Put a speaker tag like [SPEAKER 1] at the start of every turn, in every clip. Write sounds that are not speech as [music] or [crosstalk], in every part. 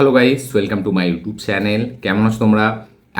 [SPEAKER 1] Hello guys welcome to my YouTube channel কেমন আছো তোমরা?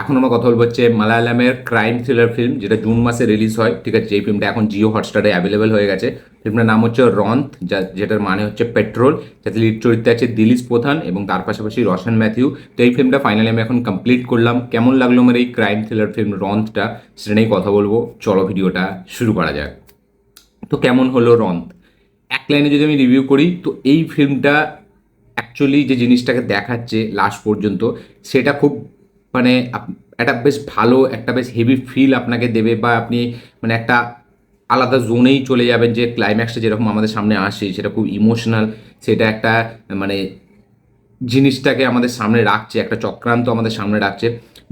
[SPEAKER 1] এখন আমরা কথা বলব হচ্ছে মালায়ালামের ক্রাইম থ্রিলার ফিল্ম যেটা জুন মাসে রিলিজ হয়। ঠিক আছে, যেই ফিল্মটা এখন জিও হটস্টারে অ্যাভেলেবেল হয়ে গেছে। ফিল্মটার নাম হচ্ছে রন্থ যা, যেটার মানে হচ্ছে পেট্রোল যাতে লিড চরিত্রে আছে দিলিস প্রধান এবং তার পাশাপাশি রশন ম্যাথিউ। তো এই ফিল্মটা ফাইনালি আমি এখন কমপ্লিট করলাম। কেমন লাগল আমার এই ক্রাইম থ্রিলার ফিল্ম রন্থটা সেটা নিয়েই কথা বলব। চলো ভিডিওটা শুরু করা যাক। তো কেমন হলো রন্থ এক লাইনে যদি আমি রিভিউ করি, তো এই ফিল্মটা অ্যাকচুয়ালি যে জিনিসটাকে দেখাচ্ছে লাস্ট পর্যন্ত, সেটা খুব মানে একটা বেশ ভালো, একটা বেশ হেভি ফিল আপনাকে দেবে বা আপনি মানে একটা আলাদা জোনেই চলে যাবেন যে ক্লাইম্যাক্সটা যেরকম আমাদের সামনে আসে, সেটা খুব ইমোশনাল সেটা একটা মানে জিনিসটাকে আমাদের সামনে রাখছে, একটা চক্রান্ত আমাদের সামনে রাখছে।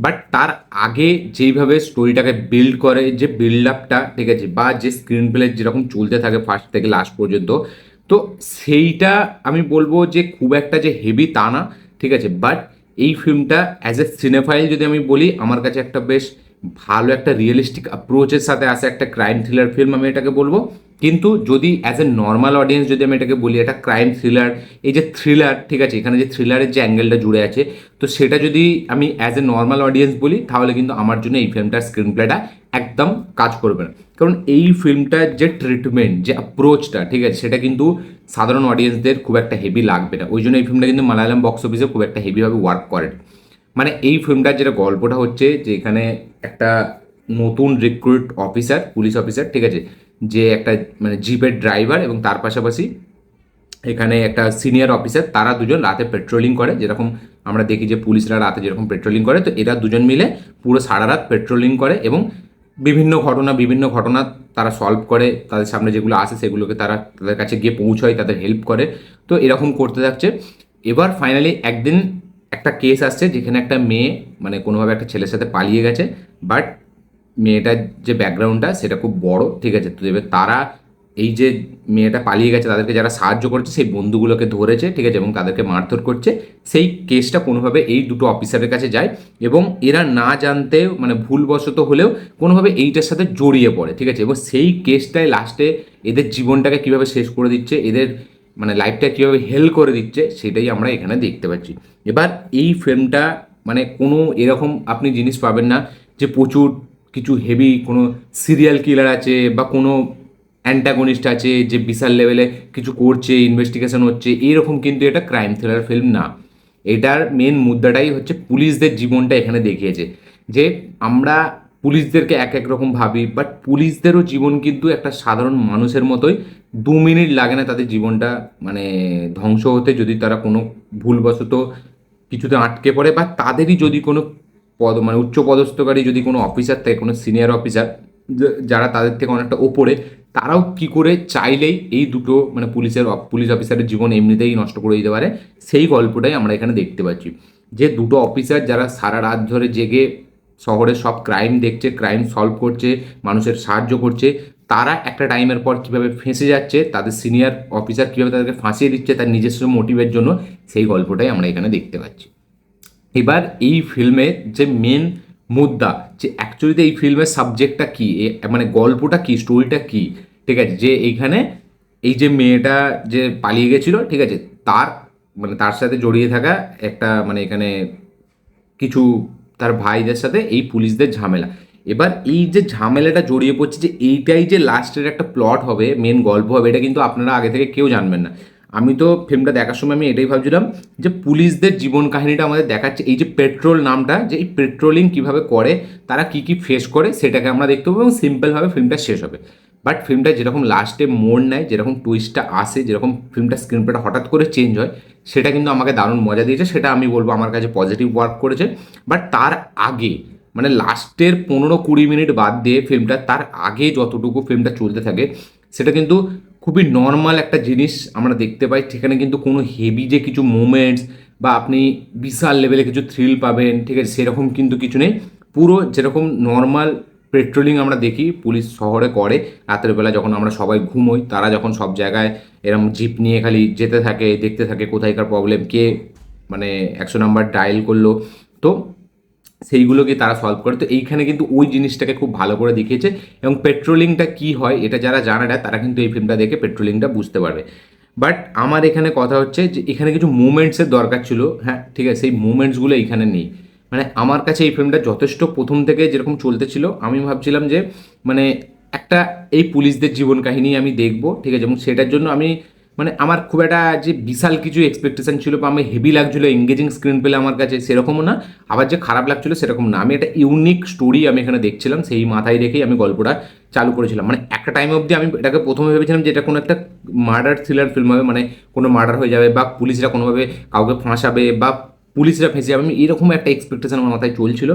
[SPEAKER 1] বাট তার আগে যেইভাবে স্টোরিটাকে বিল্ড করে, যে বিল্ড আপটা ঠিক আছে, বা যে স্ক্রিন প্লে যেরকম চলতে থাকে ফার্স্ট থেকে লাস্ট পর্যন্ত তো সেইটা আমি বলব যে খুব একটা যে হেভি তা না, ঠিক আছে? বাট এই ফিল্মটা অ্যাজ এ সিনেফাইল যদি আমি বলি, আমার কাছে একটা বেশ ভালো একটা রিয়েলিস্টিক অ্যাপ্রোচের সাথে আসে একটা ক্রাইম থ্রিলার ফিল্ম আমি এটাকে বলব। কিন্তু যদি অ্যাজ এ নর্মাল অডিয়েন্স যদি আমি এটাকে বলি এটা ক্রাইম থ্রিলার এই যে থ্রিলার ঠিক আছে, এখানে যে থ্রিলারের যে অ্যাঙ্গেলটা জুড়ে আছে, তো সেটা যদি আমি অ্যাজ এ নর্মাল অডিয়েন্স বলি, তাহলে কিন্তু আমার জন্য এই ফিল্মটার স্ক্রিন প্লেটা একদম কাজ করবে না। কারণ এই ফিল্মটার যে ট্রিটমেন্ট যে অ্যাপ্রোচটা ঠিক আছে, সেটা কিন্তু সাধারণ অডিয়েন্সদের খুব একটা হেভি লাগবে না। ওই জন্য এই ফিল্মটা কিন্তু মালায়ালাম বক্স অফিসে খুব একটা হেভিভাবে ওয়ার্ক করে। মানে এই ফিল্মটার যেটা গল্পটা হচ্ছে যে এখানে একটা নতুন রিক্রুট অফিসার পুলিশ অফিসার ঠিক আছে যে একটা মানে জিপের ড্রাইভার এবং তার পাশাপাশি এখানে একটা সিনিয়র অফিসার তারা দুজন রাতে পেট্রোলিং করে। যেরকম আমরা দেখি যে পুলিশরা রাতে যেরকম পেট্রোলিং করে, তো এরা দুজন মিলে পুরো সারা রাত পেট্রোলিং করে এবং বিভিন্ন ঘটনা বিভিন্ন ঘটনা তারা সলভ করে। তাদের সামনে যেগুলো আসে সেগুলোকে তারা তাদের কাছে গিয়ে পৌঁছয়, তাদের হেল্প করে। তো এরকম করতে থাকছে। এবার ফাইনালি একদিন একটা কেস আসছে, যেখানে একটা মেয়ে মানে কোনোভাবে একটা ছেলের সাথে পালিয়ে গেছে বাট মেয়েটার যে ব্যাকগ্রাউন্ডটা সেটা খুব বড়, ঠিক আছে? তো এবার তারা এই যে মেয়েটা পালিয়ে গেছে, তাদেরকে যারা সাহায্য করছে, সেই বন্ধুগুলোকে ধরেছে, ঠিক আছে? এবং তাদেরকে মারধর করছে। সেই কেসটা কোনোভাবে এই দুটো অফিসারের কাছে যায় এবং এরা না জানতেও মানে ভুলবশত হলেও কোনোভাবে এইটার সাথে জড়িয়ে পড়ে, ঠিক আছে? এবং সেই কেসটায় লাস্টে এদের জীবনটাকে কীভাবে শেষ করে দিচ্ছে, এদের মানে লাইফটা কীভাবে হেল করে দিচ্ছে, সেটাই আমরা এখানে দেখতে পাচ্ছি। এবার এই ফিল্মটা মানে কোনো এরকম আপনি জিনিস পাবেন না যে প্রচুর কিছু হেভি কোনো সিরিয়াল কিলার আছে বা কোনো অ্যান্টাগনিস্ট আছে যে বিশাল লেভেলে কিছু করছে ইনভেস্টিগেশন হচ্ছে, এরকম কিন্তু এটা ক্রাইম থ্রিলার ফিল্ম না। এটার মেন মুদ্রাটাই হচ্ছে পুলিশদের জীবনটা এখানে দেখিয়েছে। যে আমরা পুলিশদেরকে এক এক রকম ভাবি বাট পুলিশদেরও জীবন কিন্তু একটা সাধারণ মানুষের মতোই দু মিনিট লাগে না তাদের জীবনটা মানে ধ্বংস হতে যদি তারা কোনো ভুলবশত কিছুতে আটকে পড়ে, বা তাদেরই যদি কোনো পদ মানে উচ্চ পদস্থকারী যদি কোনো অফিসার থাকে, কোনো সিনিয়র অফিসার যারা তাদের থেকে অনেকটা ওপরে, তারাও কি করে চাইলেই এই দুটো মানে পুলিশের পুলিশ অফিসারের জীবন এমনিতেই নষ্ট করে দিতে পারে। সেই গল্পটাই আমরা এখানে দেখতে পাচ্ছি। যে দুটো অফিসার যারা সারা রাত ধরে জেগে শহরে সব ক্রাইম দেখছে ক্রাইম সলভ করছে, মানুষের সাহায্য করছে, তারা একটা টাইমের পর কীভাবে ফেঁসে যাচ্ছে, তাদের সিনিয়র অফিসার কীভাবে তাদেরকে ফাঁসিয়ে দিচ্ছে, তার নিজস্ব মোটিভের জন্য, সেই গল্পটাই আমরা এখানে দেখতে পাচ্ছি। এবার এই ফিল্মের যে মেন মুদ্রা, যে অ্যাকচুয়ালিতে এই ফিল্মের সাবজেক্টটা কী? মানে গল্পটা কী? স্টোরিটা কী? ঠিক আছে, যে এইখানে এই যে মেয়েটা যে পালিয়ে গেছিল, ঠিক আছে, তার মানে তার সাথে জড়িয়ে থাকা একটা মানে এখানে কিছু তার ভাইদের সাথে এই পুলিশদের ঝামেলা। এবার এই যে ঝামেলাটা জড়িয়ে পড়ছে যে এইটাই যে লাস্টের একটা প্লট হবে মেন গল্প হবে, এটা কিন্তু আপনারা আগে থেকে কেউ জানবেন না। আমি তো ফিল্মটা দেখার সময় আমি এটাই ভাবছিলাম যে পুলিশদের জীবন কাহিনীটা আমাদের দেখাচ্ছে। এই যে পেট্রোল নামটা, যে এই পেট্রোলিং কীভাবে করে, তারা কি কি ফেস করে, সেটাকে আমরা দেখতে পাবো এবং সিম্পলভাবে ফিল্মটা শেষ হবে। বাট ফিল্মটা যেরকম লাস্টে মোড় নেয়, যেরকম টুইস্টটা আসে, যেরকম ফিল্মটা স্ক্রিন হঠাৎ করে চেঞ্জ হয়, সেটা কিন্তু আমাকে দারুণ মজা দিয়েছে, সেটা আমি বলব আমার কাছে পজিটিভ ওয়ার্ক করেছে। বাট তার আগে মানে লাস্টের পনেরো কুড়ি মিনিট বাদ দিয়ে ফিল্মটা তার আগে যতটুকু ফিল্মটা চলতে থাকে, সেটা কিন্তু খুবই নর্মাল একটা জিনিস আমরা দেখতে পাই। সেখানে কিন্তু কোনো হেভি যে কিছু মোমেন্টস বা আপনি বিশাল লেভেলে কিছু থ্রিল পাবেন, ঠিক আছে, সেরকম কিন্তু কিছু নেই। পুরো যেরকম নর্মাল পেট্রোলিং আমরা দেখি, পুলিশ শহরে করে, রাতের বেলা যখন আমরা সবাই ঘুমোই, তারা যখন সব জায়গায় এরকম জিপ নিয়ে খালি যেতে থাকে, দেখতে থাকে কোথায়কার প্রবলেম কে মানে একশো নাম্বার ডায়াল করল। তো সেইগুলোকে তারা সলভ করে। তো এইখানে কিন্তু ওই জিনিসটাকে খুব ভালো করে দেখিয়েছে এবং পেট্রোলিংটা কি হয় এটা যারা জানে না, তারা কিন্তু এই ফিল্মটা দেখে পেট্রোলিংটা বুঝতে পারবে। বাট আমার এখানে কথা হচ্ছে যে এখানে কিছু মুমেন্টসের দরকার ছিল। হ্যাঁ ঠিক আছে, সেই মুমেন্টসগুলো এখানে নেই। মানে আমার কাছে এই ফিল্মটা যথেষ্ট প্রথম থেকে যেরকম চলতে ছিল। আমি ভাবছিলাম যে মানে একটা এই পুলিশদের জীবন কাহিনী আমি দেখব, ঠিক আছে, এবং সেটার জন্য আমি মানে আমার খুব একটা যে বিশাল কিছু এক্সপেকটেশন ছিল বা আমি হেভি লাগছিল এঙ্গেজিং স্ক্রিন পেলে আমার কাছে সেরকমও না, আবার যে খারাপ লাগছিল সেরকম না। আমি একটা ইউনিক স্টোরি আমি এখানে দেখছিলাম, সেই মাথায় রেখেই আমি গল্পটা চালু করেছিলাম। মানে একটা টাইম অবধি আমি এটাকে প্রথমে ভেবেছিলাম যে এটা কোনো একটা মার্ডার থ্রিলার ফিল্ম হবে মানে কোনো মার্ডার হয়ে যাবে বা পুলিশরা কোনোভাবে কাউকে ফাঁসাবে বা পুলিশরা ফেঁসে যাবে আমি এরকম একটা এক্সপেকটেশন আমার মাথায় চলছিল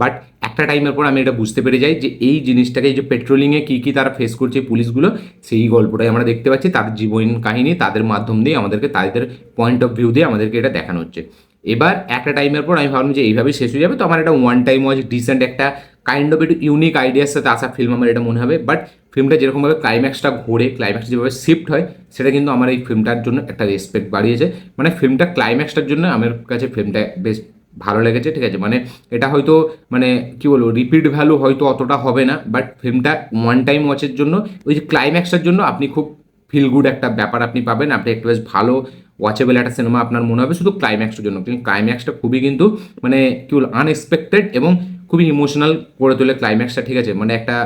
[SPEAKER 1] বাট একটা টাইমের পর আমি এটা বুঝতে পেরে যাই যে এই জিনিসটাকে যে পেট্রোলিংয়ে কী কী তারা ফেস করছে পুলিশগুলো, সেই গল্পটাই আমরা দেখতে পাচ্ছি। তাদের জীবন কাহিনী, তাদের মাধ্যম দিয়ে আমাদেরকে, তাদের পয়েন্ট অফ ভিউ দিয়ে আমাদেরকে এটা দেখানো হচ্ছে। এবার একটা টাইমের পর আমি ভাবলাম যে এইভাবেই শেষ হয়ে যাবে, তো আমার এটা ওয়ান টাইম ওয়াচ ডিসেন্ট একটা কাইন্ড অফ একটু ইউনিক আইডিয়ার সাথে আসা ফিল্ম আমার এটা মনে হবে বাট ফিল্মটা যেরকমভাবে ক্লাইম্যাক্সটা ঘোরে ক্লাইম্যাক্স যেভাবে শিফট হয়, সেটা কিন্তু আমার এই ফিল্মটার জন্য একটা রেসপেক্ট বাড়িয়েছে। মানে ফিল্মটা ক্লাইম্যাক্সটার জন্য আমার কাছে ফিল্মটা বেশ ভালো লেগেছে, ঠিক আছে? মানে এটা হয়তো মানে কি বলব রিপিট ভ্যালু হয়তো অতটা হবে না বাট ফিল্মটা ওয়ান টাইম ওয়াচের জন্য, ওই যে ক্লাইম্যাক্সটার জন্য আপনি খুব ফিল গুড একটা ব্যাপার আপনি পাবেন। আপনি একটু বেশ ভালো ওয়াচেবল একটা সিনেমা আপনার মনে হবে শুধু ক্লাইম্যাক্সটার জন্য। কিন্তু ক্লাইম্যাক্সটা খুবই কিন্তু মানে কি বলব আনএক্সপেক্টেড এবং খুবই ইমোশনাল করে তোলে ক্লাইম্যাক্সটা ঠিক আছে? মানে একটা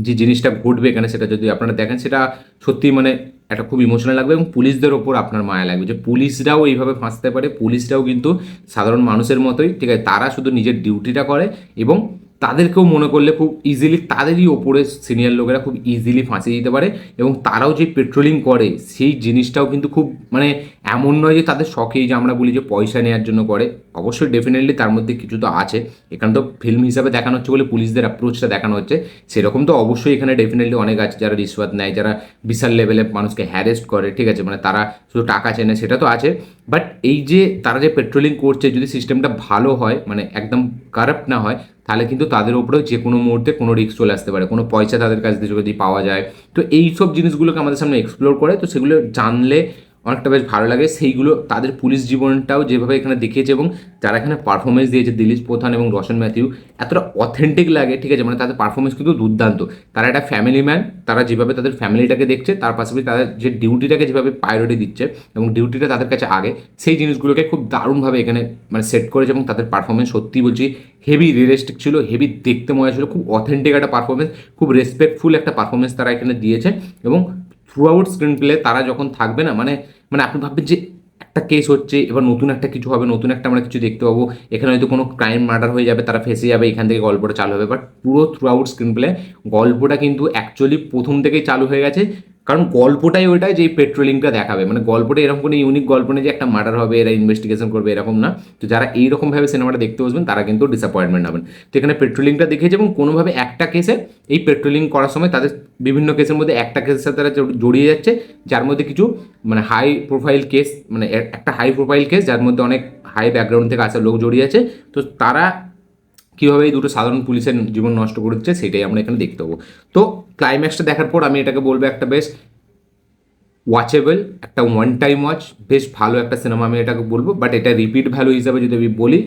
[SPEAKER 1] যে জিনিসটা ঘটবে এখানে সেটা যদি আপনারা দেখেন, সেটা সত্যি মানে একটা খুব ইমোশনাল লাগবে এবং পুলিশদের ওপর আপনার মায়া লাগবে। যে পুলিশরাও এইভাবে ফাঁসতে পারে, পুলিশরাও কিন্তু সাধারণ মানুষের মতোই, ঠিক আছে? তারা শুধু নিজের ডিউটিটা করে এবং তাদেরকেও মনে করলে খুব ইজিলি তাদেরই ওপরে সিনিয়র লোকেরা খুব ইজিলি ফাঁসিয়ে দিতে পারে এবং তারাও যে পেট্রোলিং করে সেই জিনিসটাও কিন্তু খুব মানে এমন নয় যে তাদের শখেই যে আমরা বলি যে পয়সা নেওয়ার জন্য করে। অবশ্যই ডেফিনেটলি তার মধ্যে কিছু তো আছে। এখানে তো ফিল্ম হিসাবে দেখানো হচ্ছে বলে পুলিশদের অ্যাপ্রোচটা দেখানো হচ্ছে। সেরকম তো অবশ্যই এখানে ডেফিনেটলি অনেক আছে যারা রিশ্ওয়াত নেয়, যারা বিশাল লেভেলে মানুষকে হ্যারেস্ট করে, ঠিক আছে? মানে তারা শুধু টাকা চেনে, সেটা তো আছে। বাট এই যে তারা যে পেট্রোলিং করছে, যদি সিস্টেমটা ভালো হয় মানে একদম কারাপ্ট না হয়, তাহলে কিন্তু তাদের উপরেও যে কোনো মুহূর্তে কোনো রিস্ক চলে আসতে পারে। কোনো পয়সা তাদের কাছ থেকে যদি পাওয়া যায়। তো এই সব জিনিসগুলোকে আমাদের সামনে এক্সপ্লোর করে, তো সেগুলো জানলে অনেকটা বেশ ভালো লাগে। সেইগুলো তাদের পুলিশ জীবনটাও যেভাবে এখানে দেখিয়েছে এবং যারা এখানে পারফরমেন্স দিয়েছে, দিলীপ প্রধান এবং রোশন ম্যাথিউ, এতটা অথেন্টিক লাগে, ঠিক আছে? মানে তাদের পারফরমেন্স কিন্তু দুর্দান্ত। তারা একটা ফ্যামিলি ম্যান তারা যেভাবে তাদের ফ্যামিলিটাকে দেখছে, তার পাশাপাশি তাদের যে ডিউটিটাকে যেভাবে প্রায়োরিটি দিচ্ছে এবং ডিউটিটা তাদের কাছে আগে, সেই জিনিসগুলোকে খুব দারুণভাবে এখানে মানে সেট করেছে এবং তাদের পারফরমেন্স সত্যি বলছি হেভি রিয়েলিস্টিক ছিল হেভি দেখতে মজা ছিল, খুব অথেন্টিক একটা পারফরমেন্স খুব রেসপেক্টফুল একটা পারফরমেন্স তারা এখানে দিয়েছে এবং থ্রু আউট স্ক্রিন প্লে তারা যখন থাকবে না মানে মানে আপনি ভাববেন যে একটা কেস হচ্ছে, এবার নতুন একটা কিছু হবে, নতুন একটা আমরা কিছু দেখতে পাবো। এখানে হয়তো কোনো ক্রাইম মার্ডার হয়ে যাবে, তারা ফেসে যাবে, এখান থেকে গল্পটা চালু হবে। বাট পুরো থ্রু আউট স্ক্রিন প্লে গল্পটা কিন্তু অ্যাকচুয়ালি প্রথম থেকেই চালু হয়ে গেছে। কারণ গল্পটাই ওইটাই যে পেট্রোলিংটা দেখাবে। মানে গল্পটা এরকম কোনো ইউনিক গল্প নেই যে একটা মার্ডার হবে, এরা ইনভেস্টিগেশন করবে, এরকম না। তো যারা এইরকমভাবে সিনেমাটা দেখতে বসবেন, তারা কিন্তু ডিসঅ্যাপয়েন্টমেন্ট হবেন। তো এখানে পেট্রোলিংটা দেখেছে এবং কোনোভাবে একটা কেসে এই পেট্রোলিং করার সময় তাদের বিভিন্ন কেসের মধ্যে একটা কেসের সাথে তারা জড়িয়ে যাচ্ছে, যার মধ্যে কিছু মানে হাই প্রোফাইল কেস মানে একটা হাই প্রোফাইল কেস যার মধ্যে অনেক হাই ব্যাকগ্রাউন্ড থেকে আসা লোক জড়িয়ে আছে। তো তারা কীভাবে এই দুটো সাধারণ পুলিশের জীবন নষ্ট করছে সেটাই আমরা এখানে দেখতে পাবো। তো ক্লাইম্যাক্সটা দেখার পর আমি এটাকে বলব একটা বেশ ওয়াচেবল একটা ওয়ান টাইম ওয়াচ বেশ ভালো একটা সিনেমা আমি এটাকে বলব। বাট এটা রিপিট ভ্যালু হিসাবে যদি আমি বলি,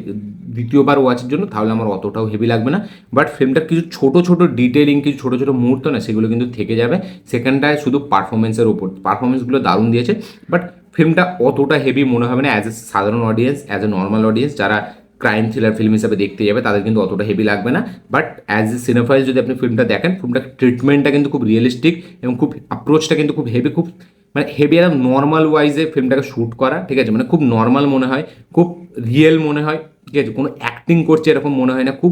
[SPEAKER 1] দ্বিতীয়বার ওয়াচের জন্য, তাহলে আমার অতটাও হেভি লাগবে না। বাট ফিল্মটার কিছু ছোটো ছোটো ডিটেলিং কিছু ছোটো ছোটো মুহূর্ত না, সেগুলো কিন্তু থেকে যাবে। সেখানটায় শুধু পারফরমেন্সের ওপর পারফরমেন্সগুলো দারুণ দিয়েছে। বাট ফিল্মটা অতটা হেভি মনে হবে না অ্যাজ এ সাধারণ audience as a normal audience যারা ক্রাইম থ্রিলার ফিল্ম হিসাবে দেখতে যাবে, তাদের কিন্তু অতটা হেভি লাগবে না। বাট অ্যাজ এ সিনেফাইল যদি আপনি ফিল্মটা দেখেন, ফিল্মটা ট্রিটমেন্টটা কিন্তু খুব রিয়েলিস্টিক এবং খুব অ্যাপ্রোচটা কিন্তু খুব হেভি খুব মানে হেভি একটা নর্মাল ওয়াইজে ফিল্মটাকে শ্যুট করা, ঠিক আছে? মানে খুব নর্মাল মনে হয়, খুব রিয়েল মনে হয়, ঠিক আছে? কোনো অ্যাক্টিং করছে এরকম মনে হয় না, খুব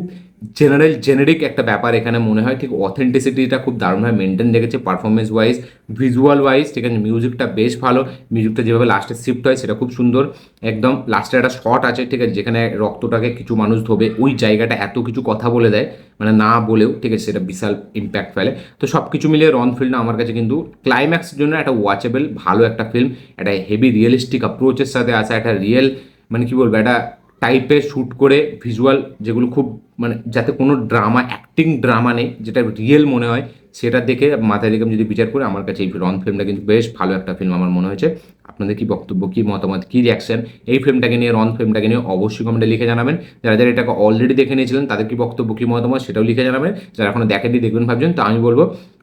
[SPEAKER 1] জেনারেল জেনেরিক একটা ব্যাপার এখানে মনে হয়, ঠিক অথেন্টিসিটিটা খুব দারুণভাবে মেনটেন রেখেছে পারফরমেন্স ওয়াইজ ভিজুয়াল ওয়াইজ ঠিক আছে মিউজিকটা বেশ ভালো মিউজিকটা যেভাবে লাস্টে শিফট হয় সেটা খুব সুন্দর, একদম লাস্টে একটা শট আছে, ঠিক আছে, যেখানে রক্তটাকে কিছু মানুষ ধোবে, ওই জায়গাটা এত কিছু কথা বলে দেয় মানে না বলেও, ঠিক আছে, সেটা বিশাল ইম্প্যাক্ট ফেলে, তো সব কিছু মিলিয়ে রন ফিল্ড আমার কাছে কিন্তু ক্লাইম্যাক্সের জন্য একটা ওয়াচেবল ভালো একটা ফিল্ম একটা হেভি রিয়েলিস্টিক অ্যাপ্রোচের সাথে আসা, একটা রিয়েল মানে কি বলব, একটা টাইপের শ্যুট করে ভিজুয়াল যেগুলো খুব মানে যাতে কোনো ড্রামা অ্যাক্টিং ড্রামা নেই, যেটা রিয়েল মনে হয়, সেটা দেখে মাথায় আমি যদি বিচার করি, আমার কাছে এই রন ফিল্মটা কিন্তু বেশ ভালো একটা ফিল্ম আমার মনে হয়েছে। আপনাদের কি বক্তব্য, কী মতামত, কী রিয়াকশন এই ফিল্মটাকে নিয়ে রন ফিল্মটাকে নিয়ে অবশ্যই কমেন্টে লিখে জানাবেন। যারা যারা এটাকে অলরেডি দেখে নিয়েছিলেন, তাদের কি বক্তব্য, কী মতামত, সেটাও লিখে জানাবেন। যারা এখনও দেখেনি দেখবেন, ভাবছেন, তো আমি বলব,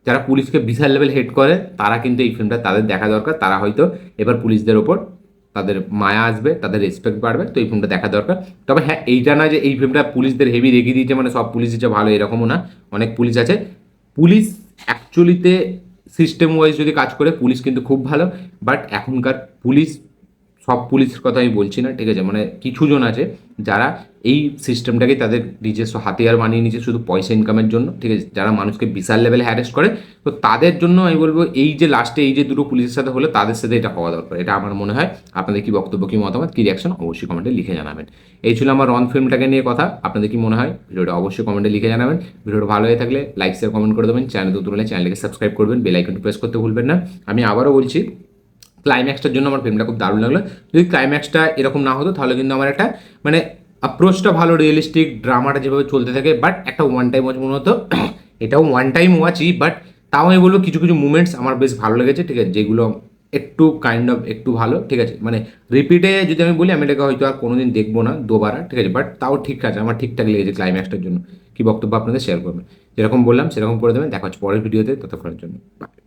[SPEAKER 1] যারা পুলিশকে বিশাল লেভেল হেড করে, তারা কিন্তু এই ফিল্মটা তাদের দেখা দরকার। তারা হয়তো এবার পুলিশদের ওপর তাদের মায়া আসবে, তাদের রেসপেক্ট বাড়বে, তো এই ফিল্মটা দেখা দরকার। তবে হ্যাঁ এইটা না যে এই ফিল্মটা পুলিশদের হেভি রেখে দিয়েছে মানে সব পুলিশ ভালো, এরকমও না। অনেক পুলিশ আছে। পুলিশ অ্যাকচুয়ালিতে সিস্টেম ওয়াইজ যদি কাজ করে, পুলিশ কিন্তু খুব ভালো বাট এখনকার পুলিশ সব পুলিশের কথা আমি বলছি না, ঠিক আছে? মানে কিছু জন আছে যারা এই সিস্টেমটাকে তাদের নিজস্ব হাতিয়ার বানিয়ে নিয়েছে শুধু পয়সা ইনকামের জন্য, ঠিক আছে? যারা মানুষকে বিশাল লেভেলে হ্যারেস্ট করে, তো তাদের জন্য আমি বলব এই যে লাস্টে এই যে দুটো পুলিশের সাথে হলে তাদের সাথে এটা হওয়া দরকার। এটা আমার মনে হয় আপনাদের কি বক্তব্য, কি মতামত, কি রিয়াকশন অবশ্যই কমেন্টে লিখে জানাবেন। এই ছিল আমার রন ফিল্মটাকে নিয়ে কথা। আপনাদের কি মনে হয়? ভিডিওটা অবশ্যই কমেন্টে লিখে জানাবেন। ভিডিওটা ভালো হয়ে থাকলে লাইক শেয়ার কমেন্ট করে দেবেন। চ্যানেল তো তুলে চ্যানেলকে সাবস্ক্রাইব করবেন। বেল আইকনটি প্রেস করতে ভুলবেন না। আমি আবারও বলছি ক্লাইম্যাক্সটার জন্য আমার ফিল্মটা খুব দারুণ লাগল। যদি ক্লাইম্যাক্সটা এরকম না হতো, তাহলে কিন্তু আমার একটা মানে অ্যাপ্রোচটা ভালো রিয়েলিস্টিক ড্রামাটা যেভাবে চলতে থাকে বাট একটা ওয়ান টাইম ওয়াচ মনে হতো। [coughs] এটাও ওয়ান টাইম ওয়াচই বাট তাও আমি বলব কিছু কিছু মুমেন্টস আমার বেশ ভালো লেগেছে, ঠিক আছে? যেগুলো একটু কাইন্ড অফ একটু ভালো, ঠিক আছে? মানে রিপিটে যদি আমি বলি, আমি এটাকে হয়তো আর কোনোদিন দেখব না দুবারা, ঠিক আছে? বাট তাও ঠিক আছে, আমার ঠিকঠাক লেগেছে ক্লাইম্যাক্সটার জন্য। কি বক্তব্য আপনাদের? শেয়ার করবেন। যেরকম বললাম, সেরকম করে দেবেন। দেখা হচ্ছে পরের ভিডিওতে ততক্ষণের জন্য। বাই